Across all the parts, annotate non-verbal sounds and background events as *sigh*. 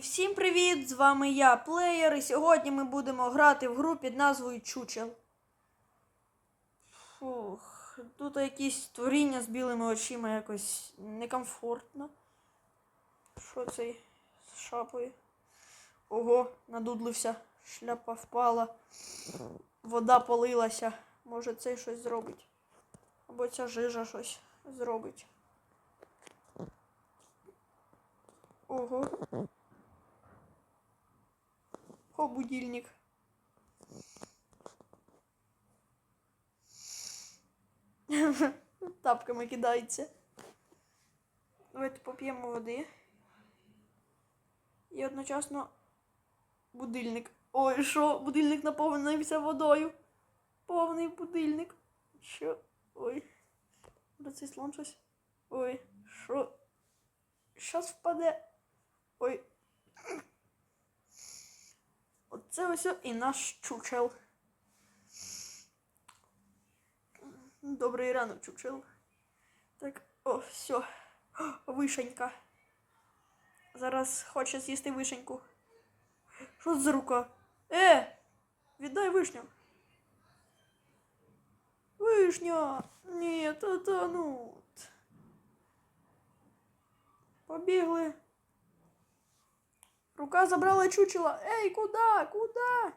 всім привіт! З вами я, Плеєр, і сьогодні ми будемо грати в гру під назвою Чучел. Фух, тут якісь творіння з білими очима якось некомфортно. Що це з шапою? Ого, надудлився, шляпа впала, вода полилася. Може цей щось зробить. Або ця жижа щось зробить. Ого. О, будильник. *laughs* Тапками кидається. Давайте поп'ємо води. І одночасно будильник. Ой, що? Будильник наповнився водою. Повний будильник. Що? Ой. Цей слон щось? Ой, що? Щас впаде. Ой. Оце ось і наш чучел. Добрий ранок, чучел. Так, о, все. Вишенька. Зараз хоче з'їсти вишеньку. Що це за рука? Е! Віддай вишню. Вишня! Ні, та та ну. Побігли. Рука забрала чучело. Ей, куда? Куда?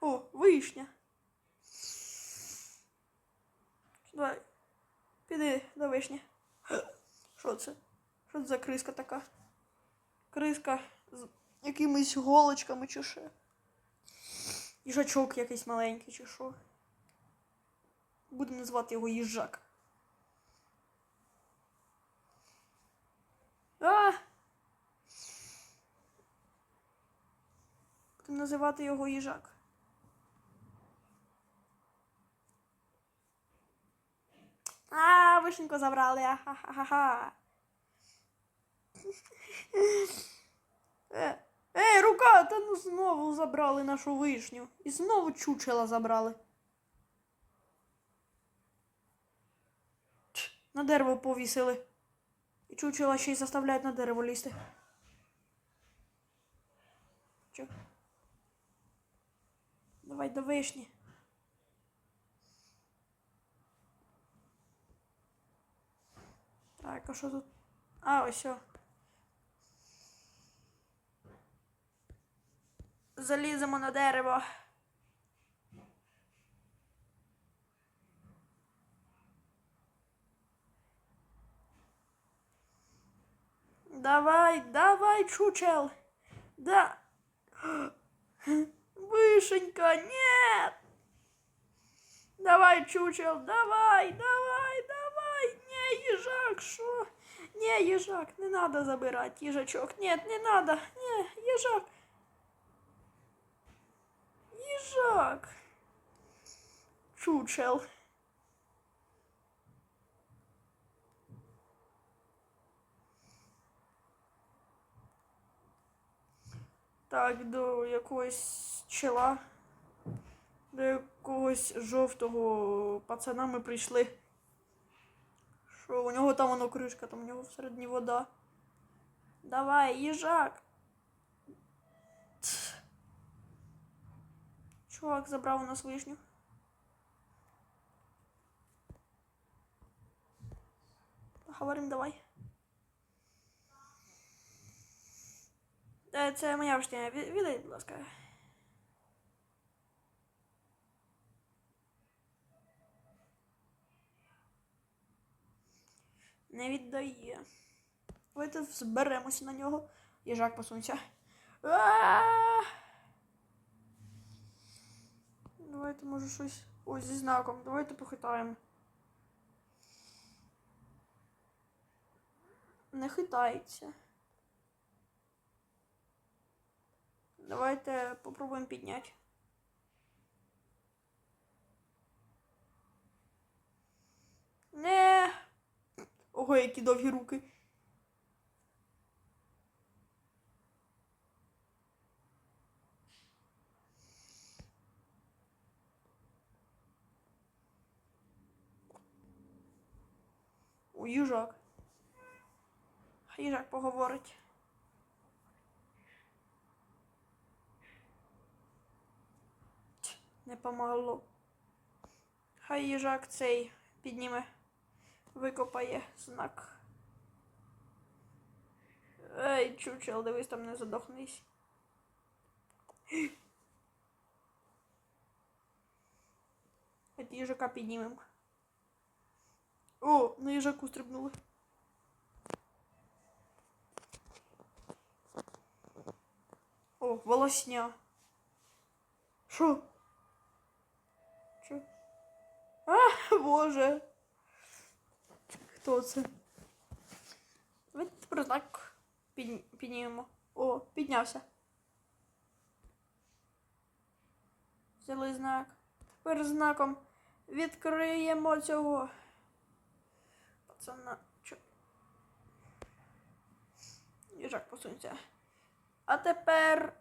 О, вишня. Давай. Піди до вишні. Що це? Що це за криска така? Криска з якимись голочками чи що? Їжачок якийсь маленький чи що? Будемо називати його їжак. А! Називати його їжак. А, вишеньку забрали. Ха-ха-ха. *laughs* Е, Ей, рука, та ну знову забрали нашу вишню. І знову чучела забрали. На дерево повісили. І чучела ще й заставляють на дерево лізти. Чо? Давай до вишні. Так, а що тут? А, ось. о. Заліземо на дерево. Давай, давай, чучел. Да. Вышенька, нет. Давай, чучел, давай, давай, давай. Не, їжак, що? Не, їжак, не надо забирать їжачок. Нет, не надо. Не, їжак. Їжак. Чучел. Так, до якогось чела, до якогось жовтого пацана ми прийшли. Що у нього там воно кришка, там у нього всередині вода. Давай, їжак. Чувак забрав у нас вишню. Поговорим давай. Це моя. Ві- Віддай, будь ласка. Не віддає. Давайте зберемося на нього. Їжак посунься. Давайте, може, щось. Ось зі знаком. Давайте похитаємо. Не хитається. Давайте попробуємо підняти. Не. Ого, які довгі руки. їжак. Хай їжак поговорить. Ть, Не помогло. Хай їжак цей підніме, викопає знак. Ей, чучел, дивись там не задохнись. От їжака піднімемо. О, на їжаку стрибнули. О, волосня. Що? А, боже. Хто це? Давайте тепер знак піднімемо. О, піднявся. Взяли знак. Тепер знаком відкриємо цього. Пацана. Чо? Їжак посунься. А тепер.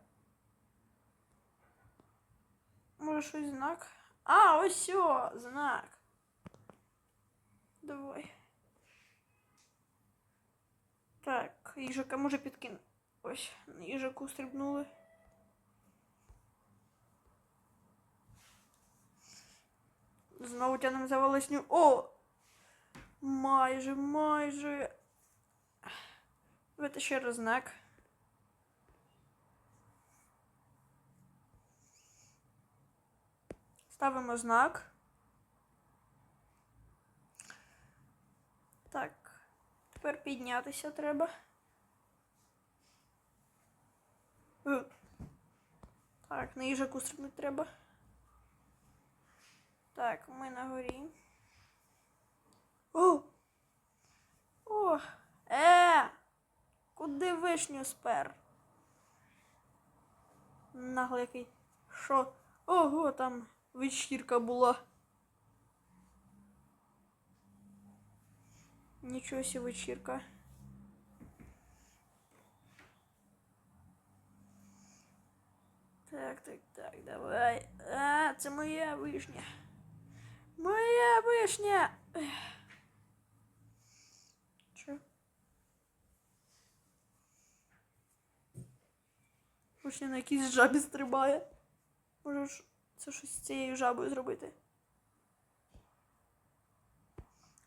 Може щось знак? А, ось все, знак. Давай. Так, їжака може підкину. Ось, на їжаку стрибнули. Знову тянемо за волосню. О! Майже, майже. Давайте ще раз знак. Ставимо знак. Так. Тепер піднятися треба. Е. Так, на їжаку стрибнути треба. Так, ми на горі. О! О! Е! Куди вишню спер? Нагло який. Що? Ого, там вечірка була. Нічого сі вечірка. Так, так, так, давай. А, це моя вишня. Моя вишня. Ех. Що? Вишня на якійсь жабі стрибає. Може ж це щось з цією жабою зробити.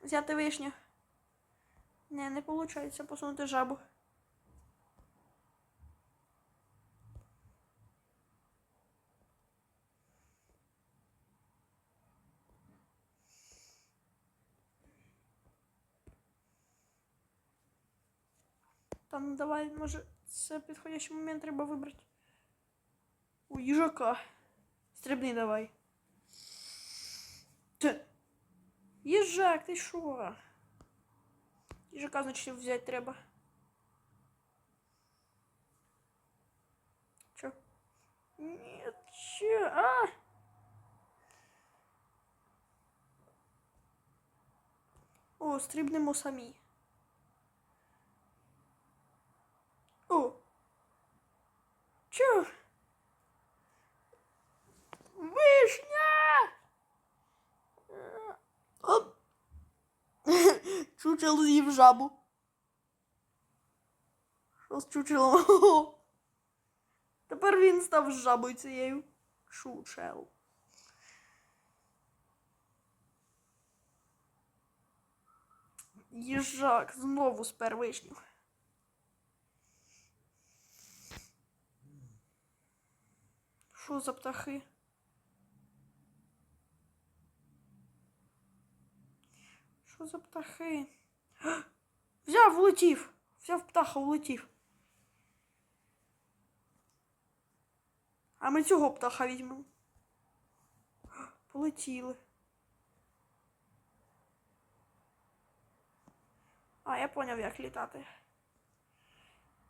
Взяти вишню. Не, не виходить посунути жабу. Там давай, може, це підходящий момент треба вибрати. У їжака. Стрибни давай. Ти. Їжак, ти що? Їжака, значить, взяти треба. Чо? Ні, чо? А! О, стрибнемо самі. О! Чо? Вишня! Е, Оп! Чучел з'їв жабу. Що з чучелом? *laughs* Тепер він став жабою цією. Чучел. Їжак знову спер вишню. Що за птахи? Що за птахи? Взяв, улетів. Взяв птаха, улетів. А ми цього птаха візьмемо. Полетіли. А, я поняв, як літати.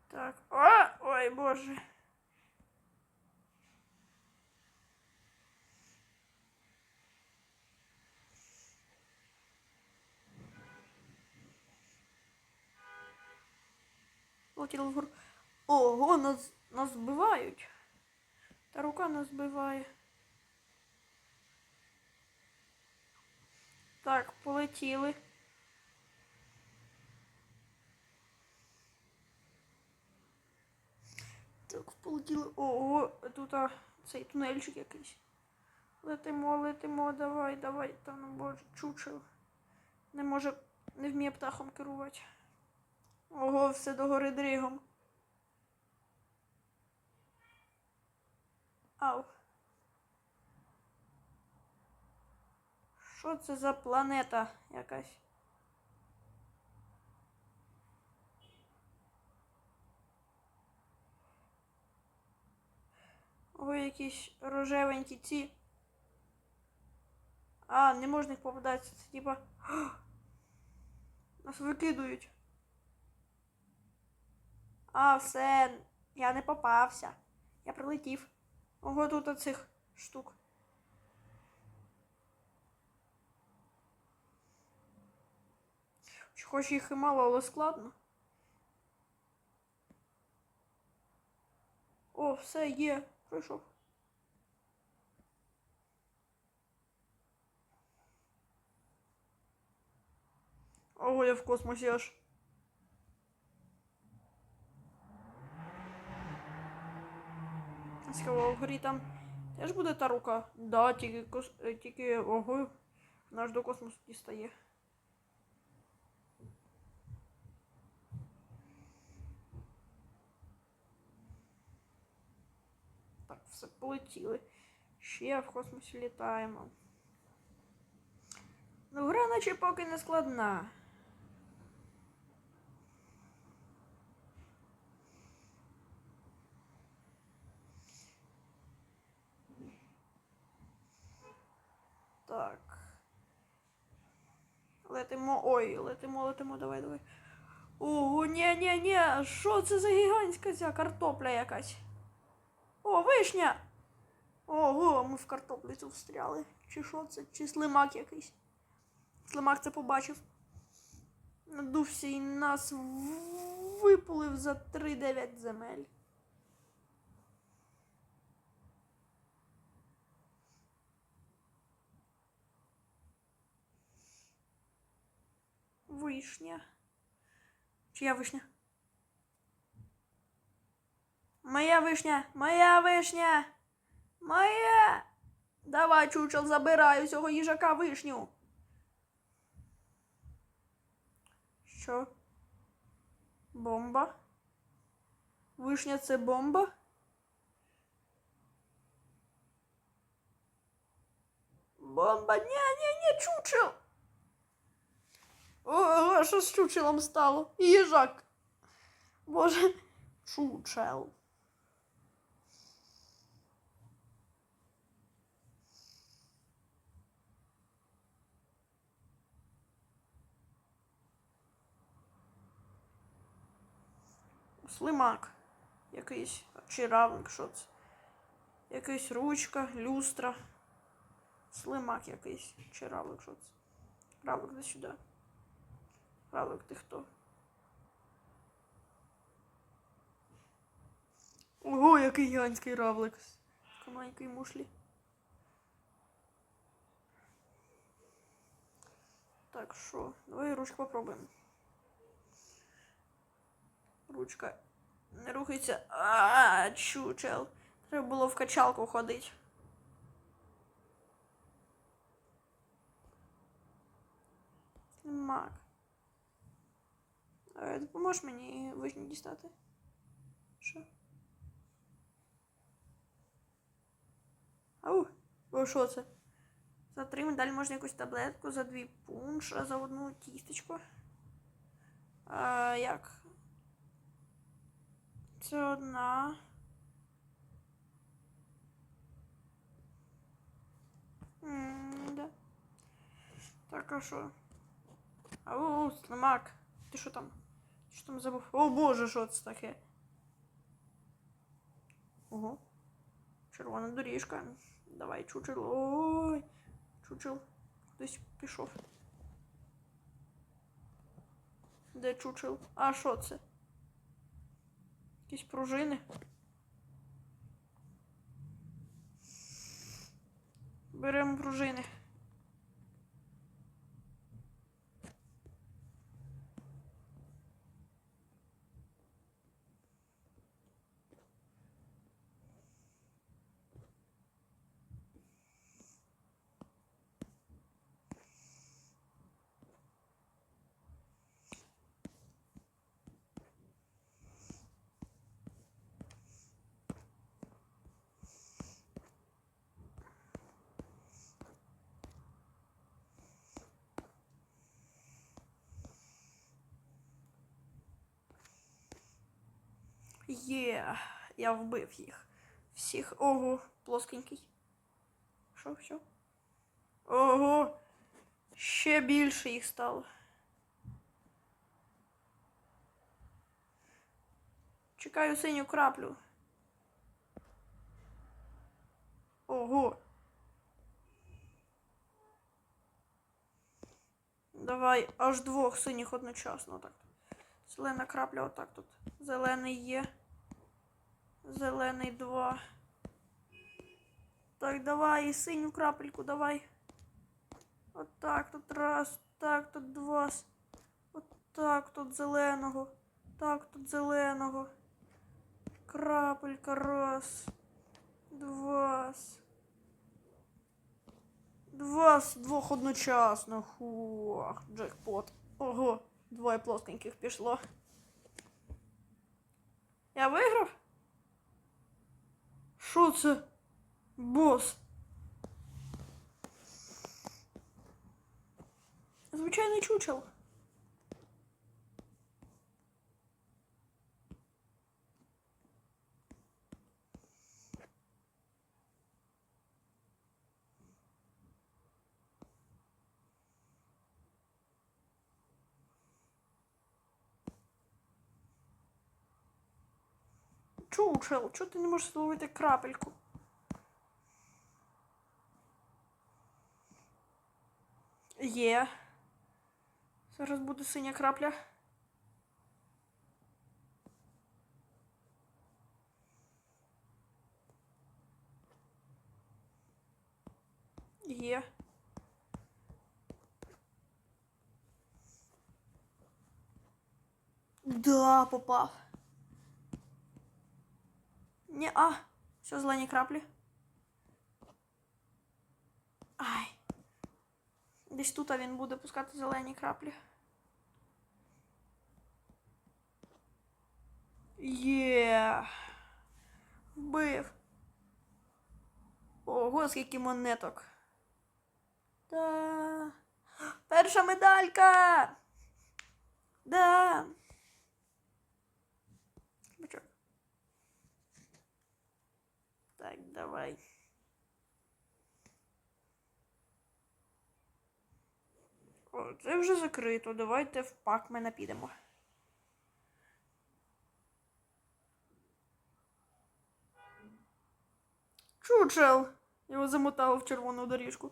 Так. О! Ой, боже. полетіла вгору. Ого, нас нас збивають. Та рука нас збиває. Так, полетіли. Так, полетіли. Ого, тут а, цей тунельчик якийсь. Летимо, летимо, давай, давай, та ну боже, чучело. Не може, не вміє птахом керувати. Ого, все догори дригом. Ау. Що це за планета якась? Ой, якісь рожевенькі ці. А, не можна їх попадатися. Це типа. *gasps* Нас викидують. А, все. Я не попався. Я прилетів. Ого, тут оцих штук. Хоч їх і мало, але складно. О, все є. Пройшов. Ого, я в космосі аж. Цікаво, там теж буде та рука? Да, тільки кос... е, тільки ого, наш до космосу дістає. Так, все полетіли. Ще в космосі літаємо. Ну, гра наче поки не складна. Так. Летимо. Ой, летимо, летимо, давай, давай. Ого, ні, ні, ні, що це за гігантська ця картопля якась? О, вишня! Ого, ми в картоплю встряли. Чи що це? Чи слимак якийсь? Слимак це побачив. Надувся і нас випулив за 3-9 земель. Вишня. Чия вишня? Моя вишня, моя вишня. Моя. Давай, чучел, забирай цього їжака вишню. Що? Бомба? Вишня це бомба? Бомба, ні, ні, ні, чучел. О, що з чучелом стало? Їжак. Боже, чучел. Слимак. Якийсь чи равник, що це? Якась ручка, люстра. Слимак якийсь. Чи равлик, що це? Равлик, де сюди. Равлик, ти хто? Ого, який гігантський равлик. В маленькій мушлі. Так, що? Давай ручку попробуємо. Ручка не рухається. А, чучел. Треба було в качалку ходити. Мак. Допоможеш мені вишню дістати? Що? Ау, о, що це? За три медалі можна якусь таблетку, за дві пунш, а за одну тістечко. А, як? Це одна. М, да. Так, а що? Ау, слимак. Ти що там? Що там забув? О боже, що це таке? Ого. Червона доріжка. Давай, чучел. Ой. Чучел. Кудись пішов. Де чучел? А що це? Якісь пружини. Беремо пружини. Є, я вбив їх. Всіх. Ого, плоскенький. Що, що? Ого. Ще більше їх стало. Чекаю синю краплю. Ого. Давай аж двох синіх одночасно. Так. Зелена крапля отак тут. Зелений є. Зелений два. Так, давай, і синю крапельку давай. Отак тут раз, так тут два. Отак тут зеленого. Так тут зеленого. Крапелька раз. Два. Два з двох одночасно. Хух, джекпот. Ого, двоє плоскеньких пішло. Я виграв? Що це? Бос. Звичайний чучел. Чучел, чого ти не можеш зловити крапельку? Є. Зараз буде синя крапля. Є. Да, попав. Не, а, все зелені краплі. Ай. Десь тут він буде пускати зелені краплі. Є. Вбив. Ого, скільки монеток. Да. Перша медалька. Да. Бачок. Так, давай. О, це вже закрито. Давайте в пакмена підемо. Чучел! Його замотало в червону доріжку.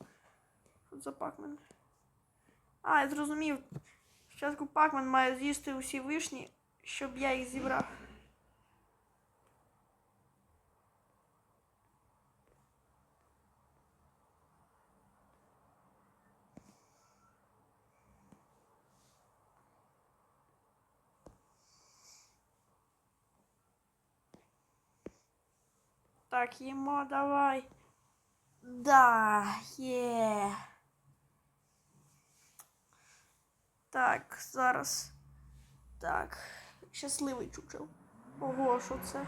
Що за пакмен? А, я зрозумів. Спочатку пакмен має з'їсти усі вишні, щоб я їх зібрав. Так, їмо, давай. Да, є. Так, зараз. Так. Щасливий чучел. Ого, що це?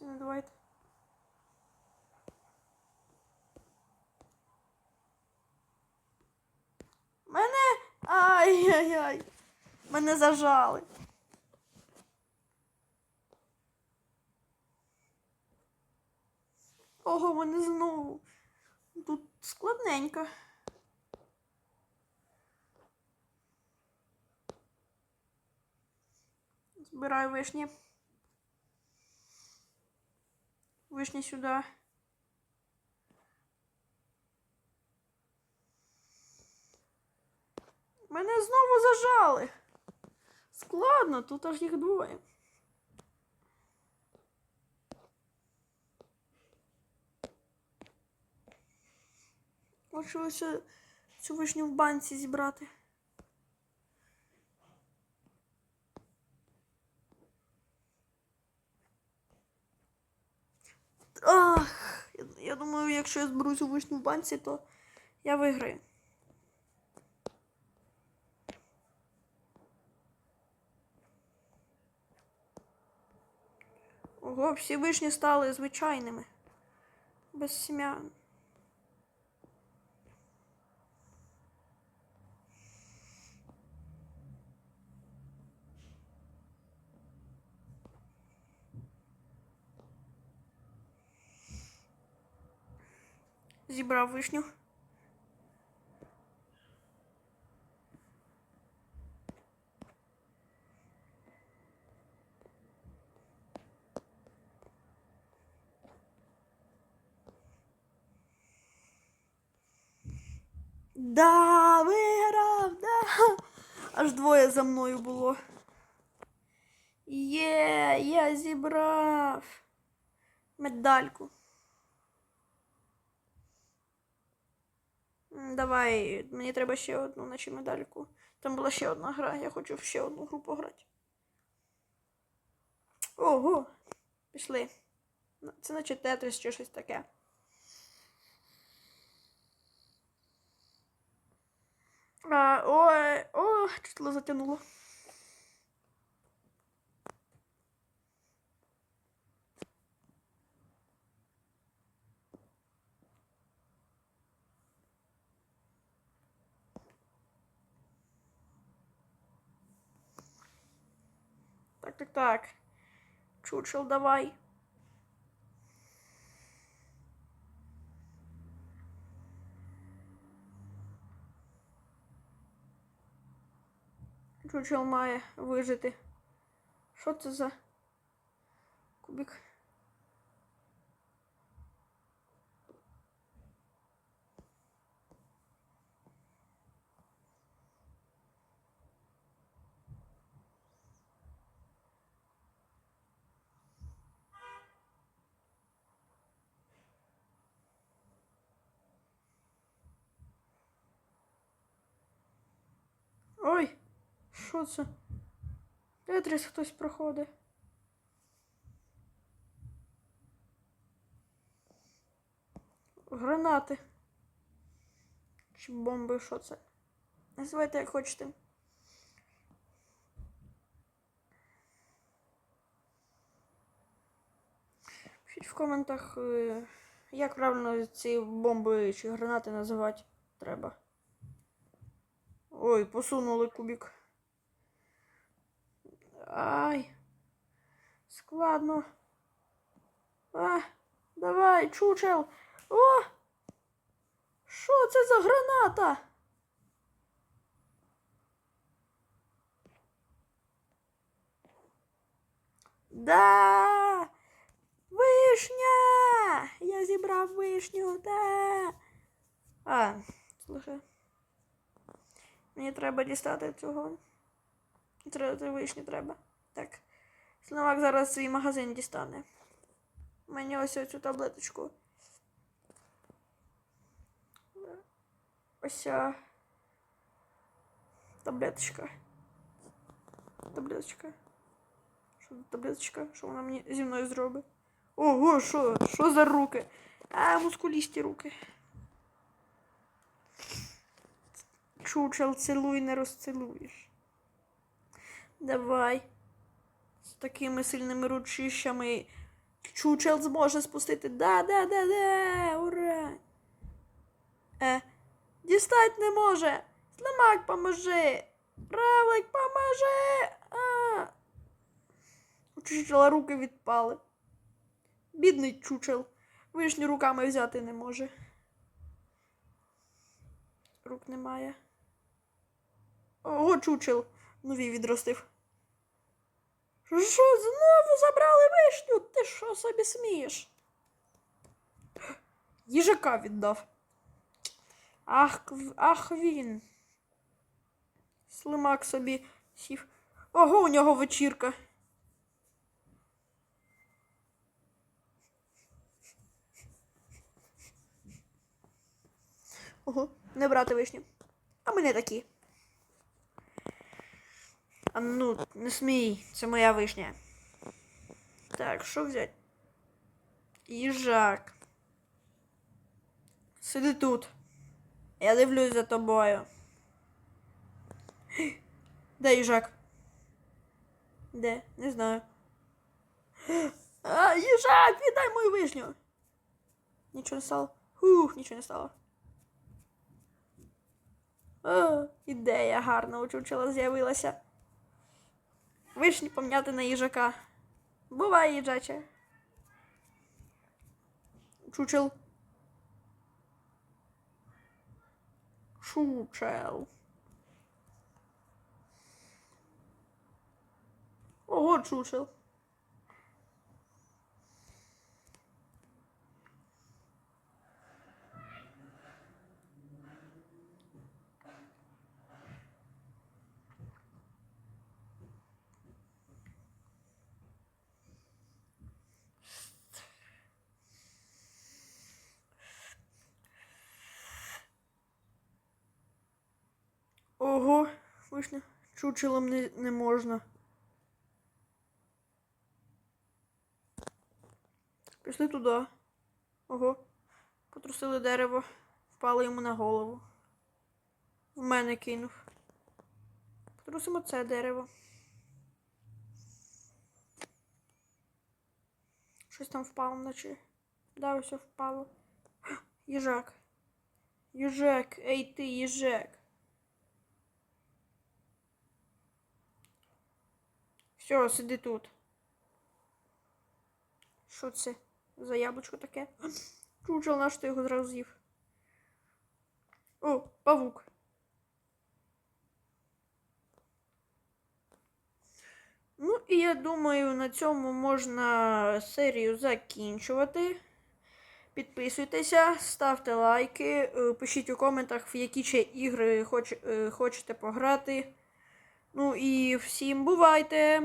Ну, давайте. Мене. Ай-яй-яй. Мене зажали. Ого, вони знову. Тут складненько. Збираю вишні. Вишні сюди. Мене знову зажали. Складно, тут аж їх двоє. Лишилося цю вишню в банці зібрати. Ах, я думаю, якщо я зберу цю вишню в банці, то я виграю. Ого, всі вишні стали звичайними. Без сім'ян. Зібрав вишню. Да, виграв, да. Аж двоє за мною було. Є, я зібрав медальку. Давай, мені треба ще одну наче медальку. Там була ще одна гра, я хочу в ще одну гру пограти. Ого, пішли. Ну, Це наче Тетрис чи щось таке. А, ой, о, чуть затягнуло. Так. Чучел, давай. Чучел має вижити. Що це за кубик? Ой, що це? Тетріс хтось проходить. Гранати. Чи бомби, що це? Називайте як хочете. Пишіть в коментах, е, як правильно ці бомби чи гранати називати треба. Ой, посунули кубик. Ай. Складно. А, давай, чучел. О! Що це за граната? Да! Вишня! Я зібрав вишню, да! А, слухай. Мені треба дістати цього. Треба вишні треба. Так. Словак зараз свій магазин дістане. Мені ось цю таблеточку. Ось ця таблеточка. Таблеточка. Що таблеточка? Що вона мені зі мною зробить? Ого, що? Що за руки? А, мускулісті руки. Чучел, цілуй, не розцілуєш. Давай. З такими сильними ручищами Чучел зможе спустити. Да, да, да, да. Ура. Е, дістать не може. Слимак, поможи. Равлик, поможи. А. У чучела руки відпали. Бідний чучел. Вишню руками взяти не може. Рук немає. Ого, чучел. Нові відростив. Що, знову забрали вишню? Ти що собі смієш? Їжака віддав. Ах, ах він. Слимак собі сів. Ого, у нього вечірка. Ого, не брати вишню. А ми не такі. А ну, не смій, це моя вишня. Так, що взяти? Їжак. Сиди тут. Я дивлюсь за тобою. Де їжак? Де? Не знаю. А, їжак, віддай мою вишню. Нічого не стало. Хух, нічого не стало. О, ідея гарна у чучела з'явилася. Вишні помняти на їжака. Бувай, їжаче. Чучел. Чучел. Ого, чучел. Вишня. Чучелом не, не можна. Пішли туди. Ого. Потрусили дерево. Впало йому на голову. В мене кинув. Потрусимо це дерево. Щось там впало вночі. Да, ось впало. Їжак. Їжак, ей ти, їжак. Все, сиди тут. Що це за яблучко таке? *gasps* Чучел наш ти його зразу з'їв. О, павук. Ну і я думаю, на цьому можна серію закінчувати. Підписуйтеся, ставте лайки, е, пишіть у коментах, в які ще ігри хоч, е, хочете пограти. Ну і всім бувайте!